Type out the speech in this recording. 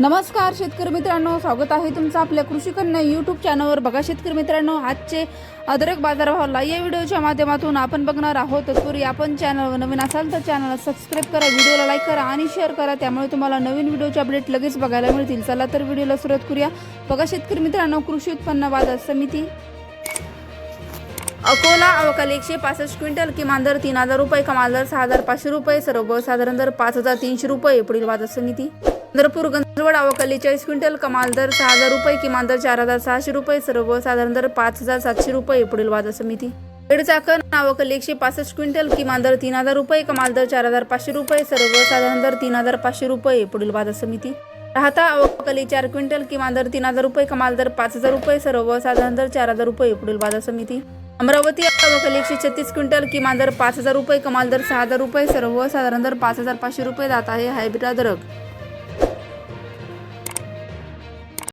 नमस्कार शेतकरी मित्रांनो. स्वागत आहे तुमचं आपल्या कृषी कन्या यूट्यूब चॅनलवर बघा शेतकरी मित्रांनो आजचे अदरक बाजारभावाला या व्हिडिओच्या माध्यमातून आपण बघणार आहोत. तत्पूर्वी आपण चॅनलवर नवीन असाल तर चॅनलला सबस्क्राईब करा व्हिडिओला लाईक करा आणि शेअर करा. त्यामुळे तुम्हाला नवीन व्हिडिओचे अपडेट लगेच बघायला मिळतील. चला तर व्हिडिओला सुरुवात करूया. बघा शेतकरी मित्रांनो कृषी उत्पन्न बाजार समिती. अकोला अवकाल एकशे पासष्ट क्विंटल किमान दर तीन हजार रुपये कमाल दर सहा हजार पाचशे रुपये सर्वसाधारण दर पाच हजार तीनशे रुपये पुढील बाजार समिती. चंद्रपूर गंजवड अवकाली चाळीस क्विंटल कमाल दर सहा हजार रुपये किमान दर चार हजार सहाशे रुपये सर्वसाधारण दर पाच हजार सातशे रुपये पुढील वाद समिती. खेड चाकण अवकाली एकशे पासष्ट क्विंटल किमान दर तीन हजार रुपये कमाल दर चार हजार पाचशे रुपये सर्वसाधारण दर तीन हजार पाचशे रुपये पुढील बाजार समिती. राहता अवकाली चार क्विंटल किमान दर तीन हजार रुपये कमाल दर पाच हजार रुपये सर्वसाधारण दर चार हजार रुपये पुढील बाजार समिती. अमरावती अवकाली एकशे छत्तीस क्विंटल किमान दर पाच हजार रुपये कमाल दर सहा हजार रुपये सर्वसाधारण दर पाच हजार पाचशे रुपये जात आहे हायब्रिड अदरक